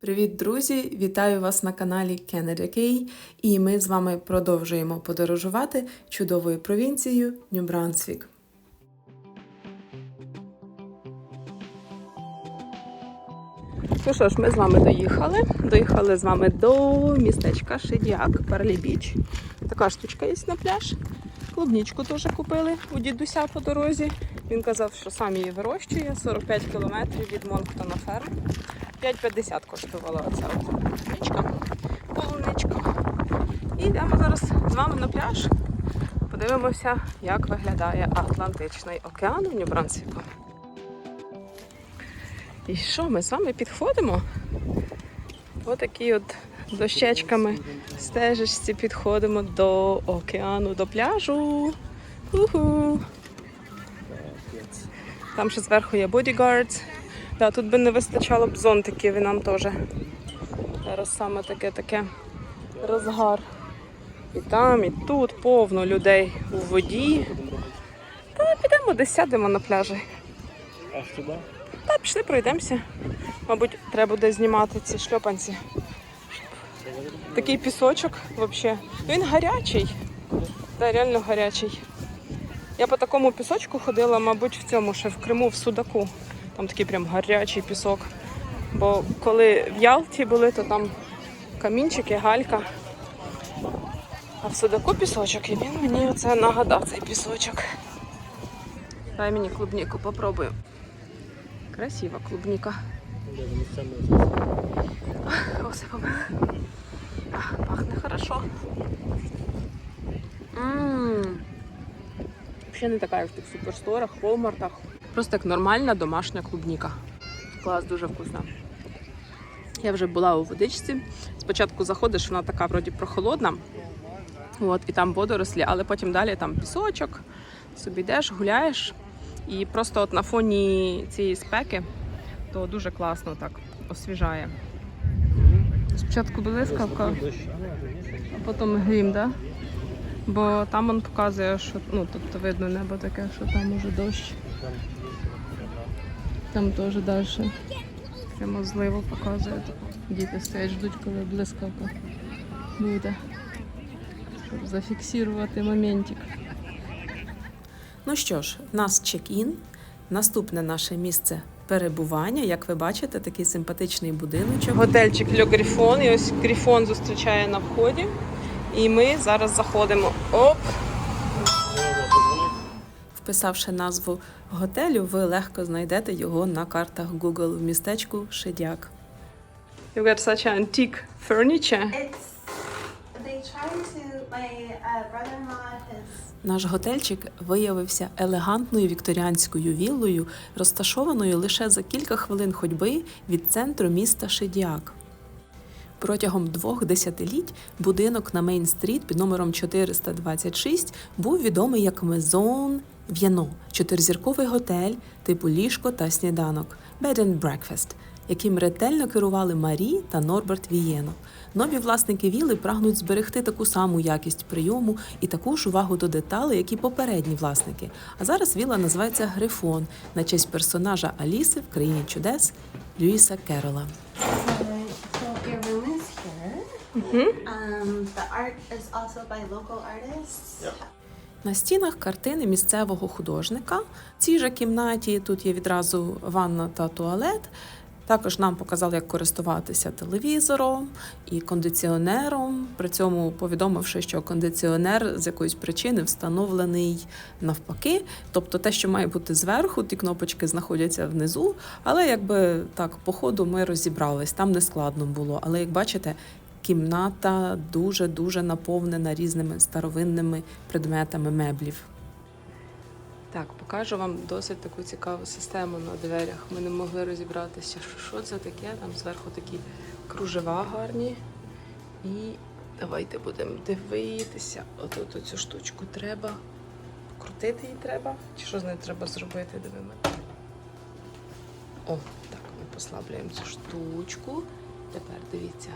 Привіт, друзі! Вітаю вас на каналі Canada Key, і ми з вами продовжуємо подорожувати чудовою провінцією Нью-Брансвік. Ну що ж, ми з вами доїхали. Доїхали з вами до містечка Шедіак, Перлі Біч. Така штучка є на пляж. Клубнічку теж купили у дідуся по дорозі. Він казав, що сам її вирощує 45 кілометрів від Монктона ферм. 5,50 коштувала оця клубничка, полуничка. І йдемо зараз з вами на пляж. Подивимося, як виглядає Атлантичний океан у Нью-Брансвіку. І що, ми з вами підходимо? Отакі от дощечками стежечці підходимо до океану, до пляжу. Уху. Там ще зверху є бодігардс. Да, тут би не вистачало б зонтиків і нам теж. Зараз саме таке таке розгар. І там, і тут повно людей у воді. Та підемо десь сядемо на пляжі. Аж туди? Та пішли пройдемося. Мабуть, треба буде знімати ці шльопанці. Такий пісочок взагалі. Він гарячий. Да, реально гарячий. Я по такому пісочку ходила, мабуть, в цьому ще в Криму, в Судаку. Там такий прям гарячий пісок. Бо коли в Ялті були, то там камінчики, галька. А в Судаку пісочок, і він мені оце нагадав цей пісочок. Дай мені клубніку попробую. Красива клубніка. Осипом. Пахне хорошо. Взагалі не така, як в тих суперсторах, волмартах. Просто як нормальна домашня клубніка. Клас, дуже вкусна. Я вже була у водичці. Спочатку заходиш, вона така вроді прохолодна. От, і там водорослі, але потім далі там пісочок, собі йдеш, гуляєш. І просто от на фоні цієї спеки то дуже класно так освіжає. Спочатку блискавка, а потім грім, да? Бо там він показує, що ну, тобто видно небо таке, що там уже дощ. Там теж далі. Прямо зливо показує. Діти стоять, ждуть, коли блискавка буде. Щоб зафіксувати моментик. Ну що ж, в нас чек-ін. Наступне наше місце перебування. Як ви бачите, такий симпатичний будиночок. Готельчик Льо Грифон. І ось Грифон зустрічає на вході. І ми зараз заходимо. Оп! Вписавши назву готелю, ви легко знайдете його на картах Google в містечку Шедяк. You got such an antique furniture. It's they try to my uh, brother-in-law has Наш готельчик виявився елегантною вікторіанською віллою, розташованою лише за кілька хвилин ходьби від центру міста Шедіак. Протягом двох десятиліть будинок на Мейн-стріт під номером 426 був відомий як Мезон В'яно, чотиризірковий готель типу ліжко та сніданок Bed and Breakfast, яким ретельно керували Марі та Норберт Вієно. Нові власники віли прагнуть зберегти таку саму якість прийому і таку ж увагу до деталей, як і попередні власники. А зараз віла називається Грифон на честь персонажа Аліси в країні чудес Льюіса Керола. uh, so your room is here. Um, the art is also by local artists. На стінах картини місцевого художника. В цій же кімнаті тут є відразу ванна та туалет. Також нам показали, як користуватися телевізором і кондиціонером. При цьому повідомивши, що кондиціонер з якоїсь причини встановлений навпаки. Тобто те, що має бути зверху, ті кнопочки знаходяться внизу. Але якби так, по ходу ми розібрались, там не складно було. Але як бачите, кімната дуже дуже наповнена різними старовинними предметами меблів. Так, покажу вам досить таку цікаву систему на дверях. Ми не могли розібратися, що, що це таке. Там зверху такі кружева гарні. І давайте будемо дивитися. Отут оцю штучку треба. Крутити її треба. Чи що з нею треба зробити? Дивимо. О, так, ми послаблюємо цю штучку. Тепер дивіться.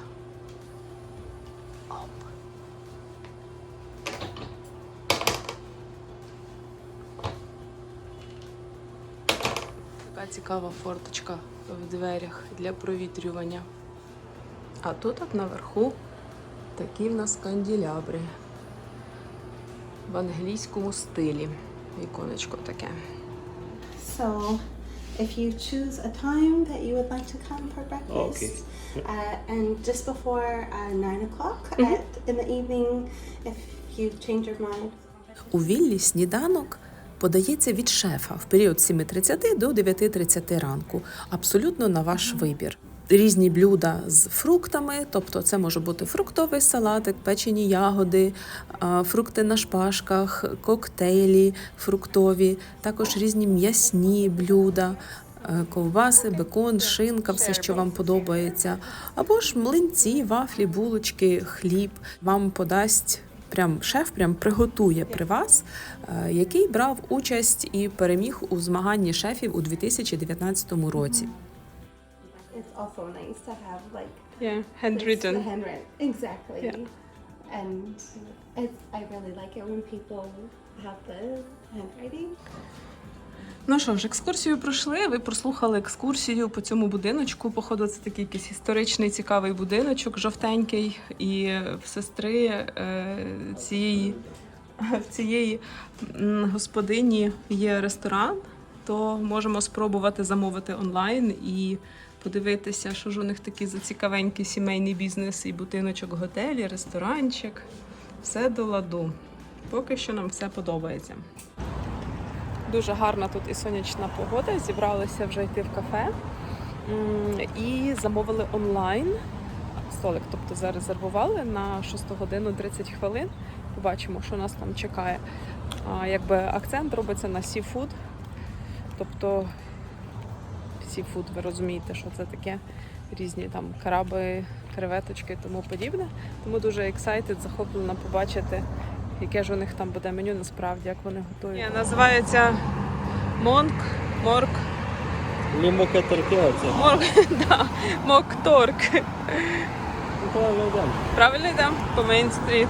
Така цікава форточка в дверях для провітрювання. А тут от наверху такі в нас канделябри. В англійському стилі. Віконечко таке. So, if you choose a time that you would like to come for breakfast, Okay. uh, and just before uh, 9 o'clock mm at, in the evening, if you change your mind, У віллі сніданок подається від шефа в період 7.30 до 9.30 ранку, абсолютно на ваш вибір. Різні блюда з фруктами, тобто це може бути фруктовий салатик, печені ягоди, фрукти на шпажках, коктейлі фруктові, також різні м'ясні блюда. е, Ковбаси, бекон, шинка, все, що вам подобається, або ж млинці, вафлі, булочки, хліб. Вам подасть прям шеф прям приготує при вас, е, який брав участь і переміг у змаганні шефів у 2019 році. It's also nice to have like Yeah, this- handwritten. Exactly. And it's, I really like it when people have the handwriting. Ну що ж, екскурсію пройшли. Ви прослухали екскурсію по цьому будиночку. Походу, це такий якийсь історичний цікавий будиночок, жовтенький. І в сестри е, цієї, в цієї господині є ресторан, то можемо спробувати замовити онлайн і подивитися, що ж у них такий зацікавенький сімейний бізнес, і будиночок, готель, і ресторанчик. Все до ладу. Поки що нам все подобається. Дуже гарна тут і сонячна погода. Зібралися вже йти в кафе і замовили онлайн столик. Тобто зарезервували на 6 годину 30 хвилин. Побачимо, що нас там чекає. Якби акцент робиться на сіфуд. Тобто сіфуд, ви розумієте, що це таке різні там краби, креветочки і тому подібне. Тому дуже ексайтед, захоплена побачити, яке ж у них там буде меню насправді, як вони готують. Ні, називається Монк, Морк. Морк, да, Мокторк. Правильно йдемо. Правильно йдемо по Мейн-стріт.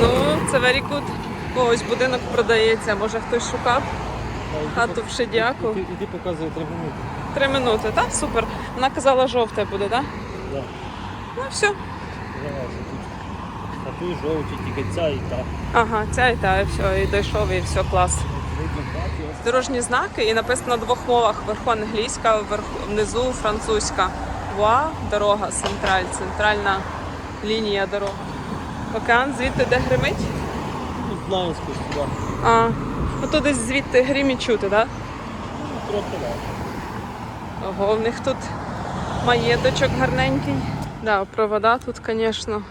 Ну, це very good. Когось будинок продається, може хтось шукав. Хату в Шедяку. Іди, іди показує три минути. Три минути, так? Супер. Вона казала, жовте буде, так? Да. Ну, все. А тут жовті, тільки ця і та. Ага, ця і та, і все, і дійшов, і все, клас. Дорожні знаки і написано на двох мовах: вверху англійська, вверху, внизу французька. Ва, дорога, централь, центральна лінія дороги. Океан звідти де гримить? Тут знаємо сюди. Ото десь звідти гримі чути, так? Ну, Трохи так. Ого, в них тут маєточок гарненький. Да, провода тут, звісно.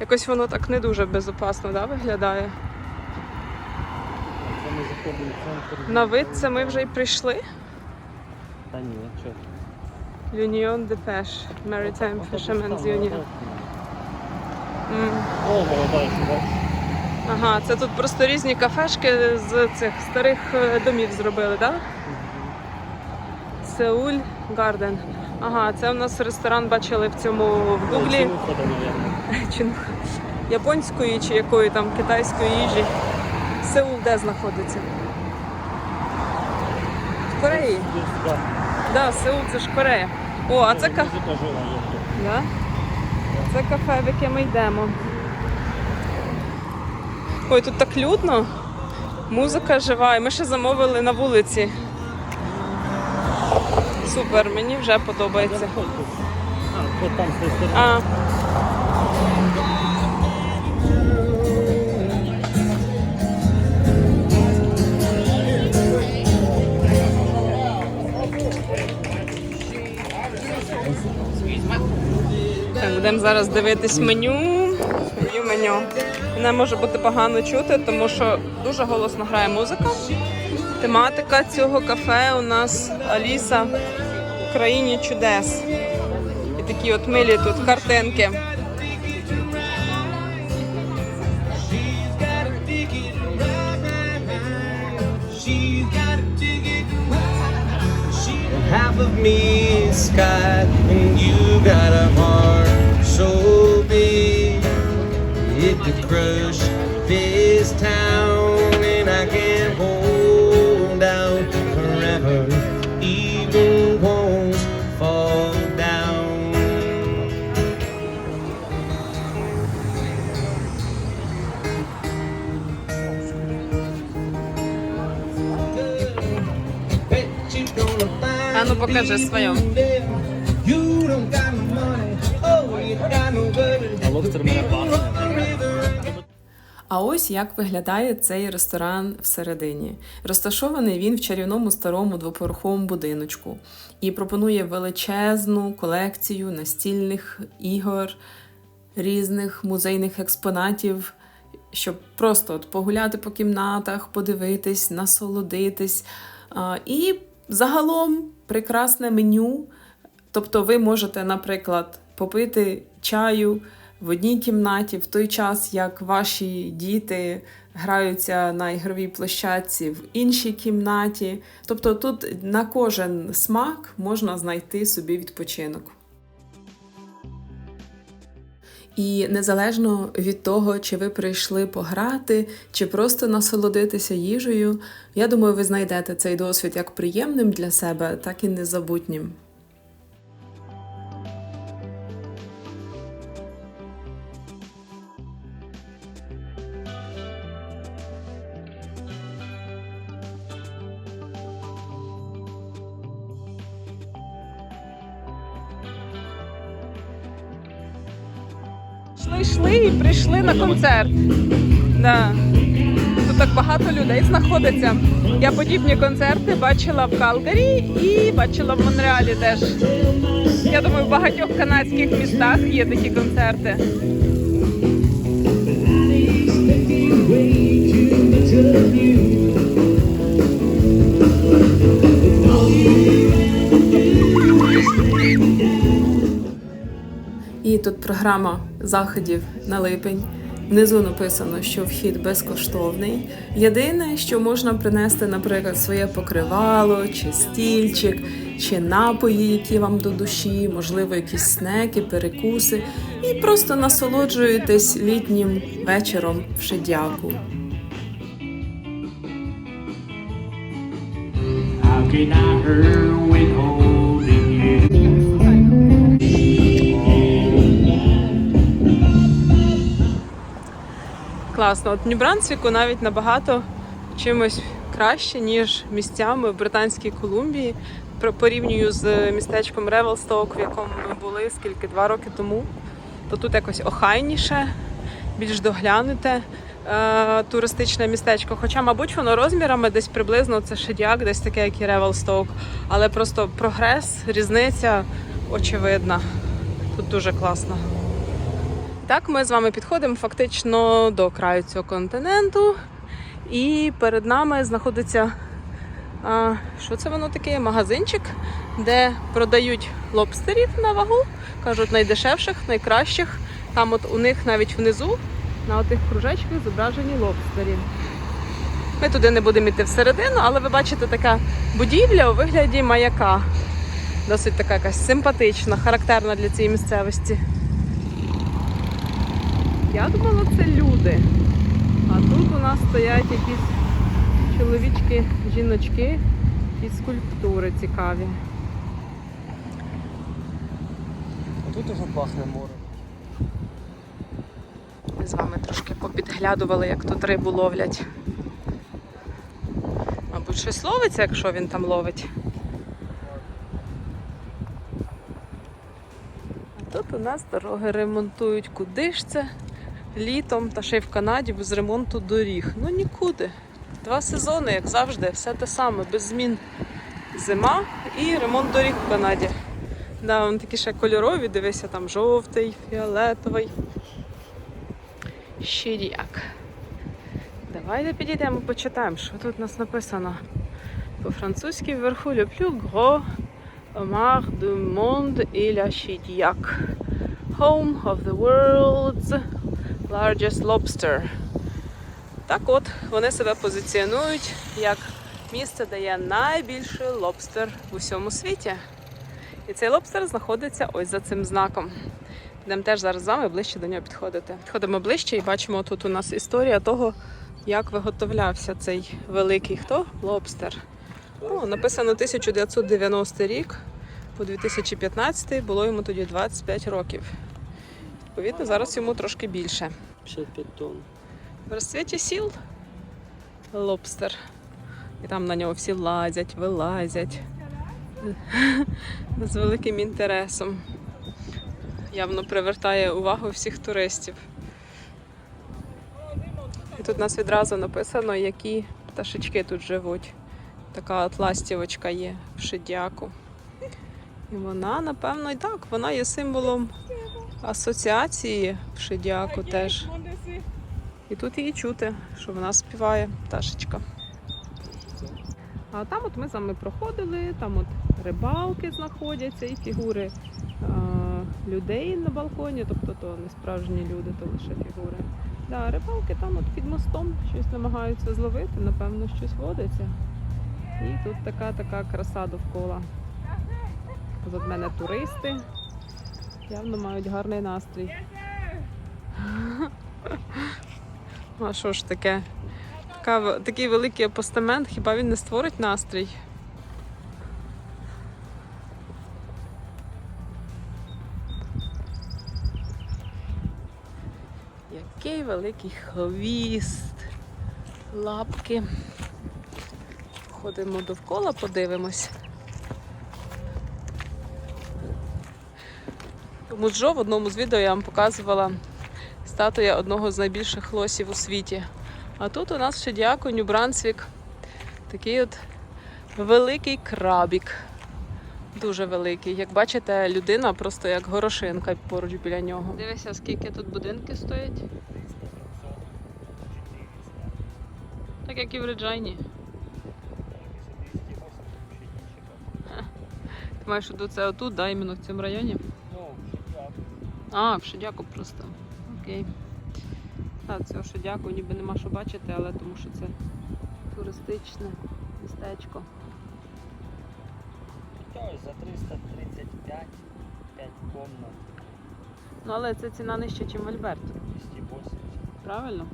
Якось воно так не дуже безопасно да, виглядає. На вид це ми вже й прийшли. Та ні, що? L'Union de Pêche, Maritime Fishermen's Union. О, молода, що бачиш? Ага, це тут просто різні кафешки з цих старих е, домів зробили, так? Сеуль Гарден. Ага, це у нас ресторан бачили в цьому в гуглі. Японської чи якої там китайської їжі. Сеул де знаходиться? В Кореї. Да, Сеул це ж Корея. О, а це кафе. Да? Це кафе, в яке ми йдемо. Ой, тут так людно. Музика жива, і ми ще замовили на вулиці. Супер, мені вже подобається. А. Так, будемо зараз дивитись меню. Меню, меню. Мене може бути погано чути, тому що дуже голосно грає музика. Тематика цього кафе у нас Аліса в країні чудес. І такі от милі тут картинки. Half of me is sky, and you got a heart so to crush this town, and I can hold out forever, even walls fall down. to oh, I А ось як виглядає цей ресторан всередині. Розташований він в чарівному старому двоповерховому будиночку і пропонує величезну колекцію настільних ігор, різних музейних експонатів, щоб просто от погуляти по кімнатах, подивитись, насолодитись. І загалом прекрасне меню. Тобто ви можете, наприклад, попити чаю в одній кімнаті в той час, як ваші діти граються на ігровій площадці в іншій кімнаті. Тобто тут на кожен смак можна знайти собі відпочинок. І незалежно від того, чи ви прийшли пограти, чи просто насолодитися їжею, я думаю, ви знайдете цей досвід як приємним для себе, так і незабутнім. Йшли, йшли і прийшли на концерт. Да. Тут так багато людей знаходиться. Я подібні концерти бачила в Калгарі і бачила в Монреалі теж. Я думаю, в багатьох канадських містах є такі концерти. І тут програма заходів на липень. Внизу написано, що вхід безкоштовний. Єдине, що можна принести, наприклад, своє покривало, чи стільчик, чи напої, які вам до душі, можливо, якісь снеки, перекуси, і просто насолоджуєтесь літнім вечором в Шедяку. How can I Класно. От в навіть набагато чимось краще, ніж місцями в Британській Колумбії. Порівнюю з містечком Ревелсток, в якому ми були скільки два роки тому. То тут якось охайніше, більш доглянуте е, туристичне містечко. Хоча, мабуть, воно розмірами десь приблизно це Шедяк, десь таке, як і Ревелсток. Але просто прогрес, різниця очевидна. Тут дуже класно. Так, ми з вами підходимо фактично до краю цього континенту, і перед нами знаходиться а, що це воно таке? Магазинчик, де продають лобстерів на вагу, кажуть, найдешевших, найкращих. Там от у них навіть внизу на отих кружечках зображені лобстері. Ми туди не будемо йти всередину, але ви бачите така будівля у вигляді маяка. Досить така якась симпатична, характерна для цієї місцевості. Я думала, це люди. А тут у нас стоять якісь чоловічки, жіночки, якісь скульптури цікаві. А тут уже пахне море. Ми з вами трошки попідглядували, як тут рибу ловлять. Мабуть, щось ловиться, якщо він там ловить. А тут у нас дороги ремонтують. Куди ж це? Літом та ще й в Канаді без ремонту доріг. Ну нікуди. Два сезони, як завжди, все те саме, без змін. Зима і ремонт доріг в Канаді. Да, вони такі ще кольорові, дивися, там жовтий, фіолетовий. Щиряк. Давайте підійдемо, почитаємо, що тут у нас написано. По-французьки вверху plus gros homard du monde est la Chidiac. Home of the world's largest lobster. Так от, вони себе позиціонують як місце, де є найбільший лобстер в усьому світі. І цей лобстер знаходиться ось за цим знаком. Будемо теж зараз з вами ближче до нього підходити. Підходимо ближче і бачимо тут у нас історія того, як виготовлявся цей великий хто? Лобстер. О, написано 1990 рік, по 2015 було йому тоді 25 років. Відповідно, зараз йому трошки більше. 55 тонн. В розцвіті сіл лобстер. І там на нього всі лазять, вилазять. з великим інтересом. Явно привертає увагу всіх туристів. І тут у нас відразу написано, які пташечки тут живуть. Така от ластівочка є в Шидяку. І вона, напевно, і так, вона є символом асоціації в Шидяку теж. І тут її чути, що вона співає пташечка. А там от ми з вами проходили, там от рибалки знаходяться і фігури а, людей на балконі, тобто то не справжні люди, то лише фігури. Да, рибалки там от під мостом щось намагаються зловити, напевно, щось водиться. І тут така така краса довкола. Позад мене туристи. Явно мають гарний настрій. А що ж таке? Така, такий великий апостамент, хіба він не створить настрій? Який великий хвіст, лапки. Ходимо довкола, подивимось. Тому Джо в одному з відео я вам показувала статуя одного з найбільших лосів у світі. А тут у нас ще дяку Нью-Брансвік. Такий от великий крабік. Дуже великий. Як бачите, людина просто як горошинка поруч біля нього. Дивися, скільки тут будинки стоять. Так як і в Реджайні. Ти маєш це отут, да, іменно в цьому районі? А, в Шидяку просто. Окей. Так, цього Шидяку ніби нема що бачити, але тому що це туристичне містечко. За 335 5 комнат, Ну але це ціна нижча, ніж в Альберті. 280. Правильно?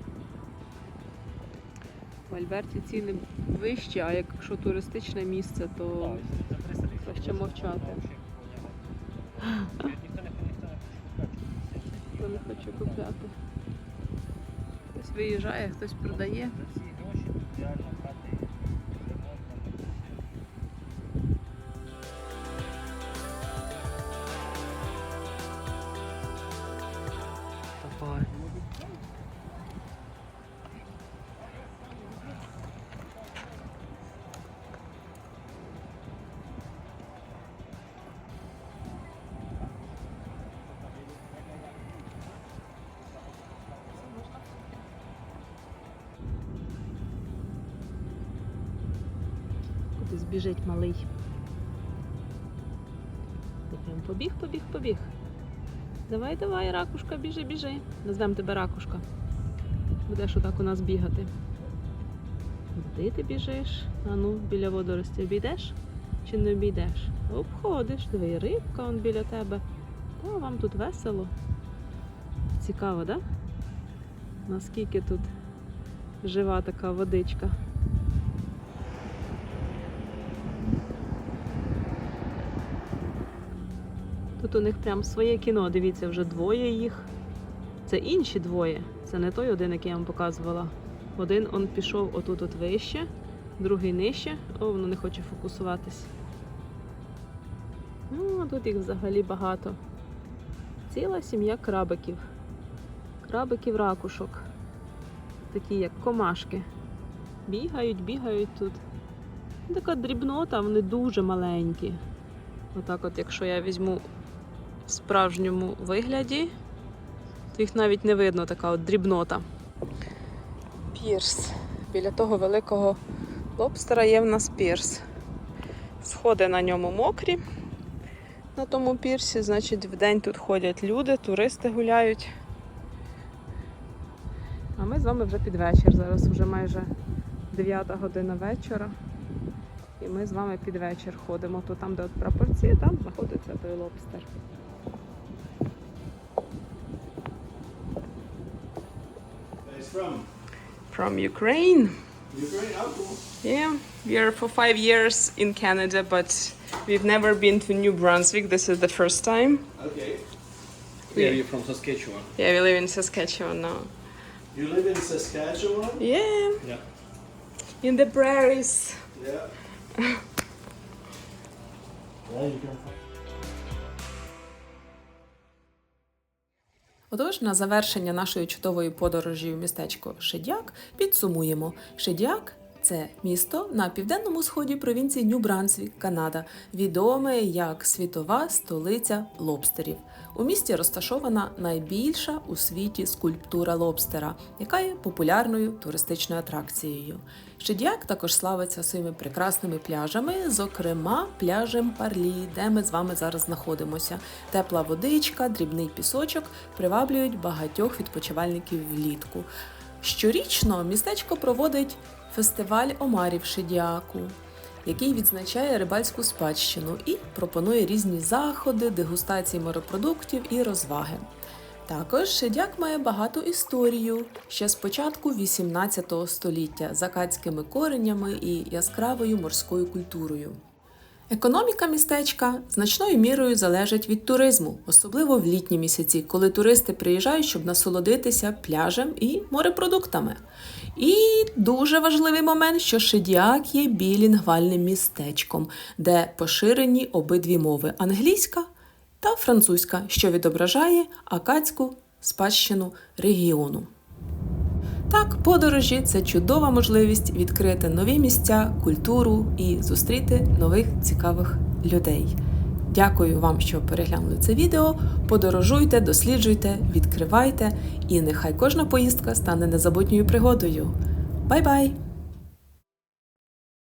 В Альберті ціни вищі, а якщо туристичне місце, то за 330. краще мовчати. Ніхто не ніхто не Хто не хоче купляти. Хтось виїжджає, хтось продає. За ці гроші тут реально хати ремонтно. Давай. Біжить малий. Ти прям побіг, побіг, побіг. Давай, давай, ракушка, біжи, біжи. Назвемо тебе ракушка. Будеш отак у нас бігати. Куди ти біжиш? А ну, біля водорості обійдеш чи не обійдеш? Обходиш, диви, рибка он біля тебе. Та вам тут весело. Цікаво, да? Наскільки тут жива така водичка. Тут у них прям своє кіно. Дивіться, вже двоє їх. Це інші двоє. Це не той один, який я вам показувала. Один он пішов отут от вище, другий нижче. О, воно не хоче фокусуватись. Ну, тут їх взагалі багато. Ціла сім'я крабиків. Крабиків ракушок. Такі як комашки. Бігають, бігають тут. Така дрібнота, вони дуже маленькі. Отак, от, якщо я візьму в справжньому вигляді, їх навіть не видно, така от дрібнота. Пірс. Біля того великого лобстера є в нас пірс. Сходи на ньому мокрі. На тому пірсі, значить, вдень тут ходять люди, туристи гуляють. А ми з вами вже під вечір. Зараз вже майже 9 година вечора. І ми з вами під вечір ходимо. То там, де от прапорці, там знаходиться той лобстер. From From Ukraine. Ukraine. Oh, cool. Yeah, we are for five years in Canada, but we've never been to New Brunswick. This is the first time. Okay. Yeah, you're from Saskatchewan. Yeah, we live in Saskatchewan now. You live in Saskatchewan? Yeah, Yeah. in the prairies. Yeah. Yeah, you can find. Отож, на завершення нашої чудової подорожі в містечко Шедяк підсумуємо. Шедяк це місто на південному сході провінції Нью-Брансвік, Канада, відоме як світова столиця лобстерів. У місті розташована найбільша у світі скульптура лобстера, яка є популярною туристичною атракцією. Шедяк також славиться своїми прекрасними пляжами, зокрема пляжем Парлі, де ми з вами зараз знаходимося. Тепла водичка, дрібний пісочок приваблюють багатьох відпочивальників влітку. Щорічно містечко проводить фестиваль омарів Шедіаку, який відзначає рибальську спадщину і пропонує різні заходи, дегустації морепродуктів і розваги. Також Шедяк має багату історію ще з початку 18 століття з акадськими коренями і яскравою морською культурою. Економіка містечка значною мірою залежить від туризму, особливо в літні місяці, коли туристи приїжджають, щоб насолодитися пляжем і морепродуктами. І дуже важливий момент, що Шедіак є білінгвальним містечком, де поширені обидві мови англійська та французька, що відображає акадську спадщину регіону. Так, подорожі це чудова можливість відкрити нові місця, культуру і зустріти нових цікавих людей. Дякую вам, що переглянули це відео. Подорожуйте, досліджуйте, відкривайте, і нехай кожна поїздка стане незабутньою пригодою. Бай-бай!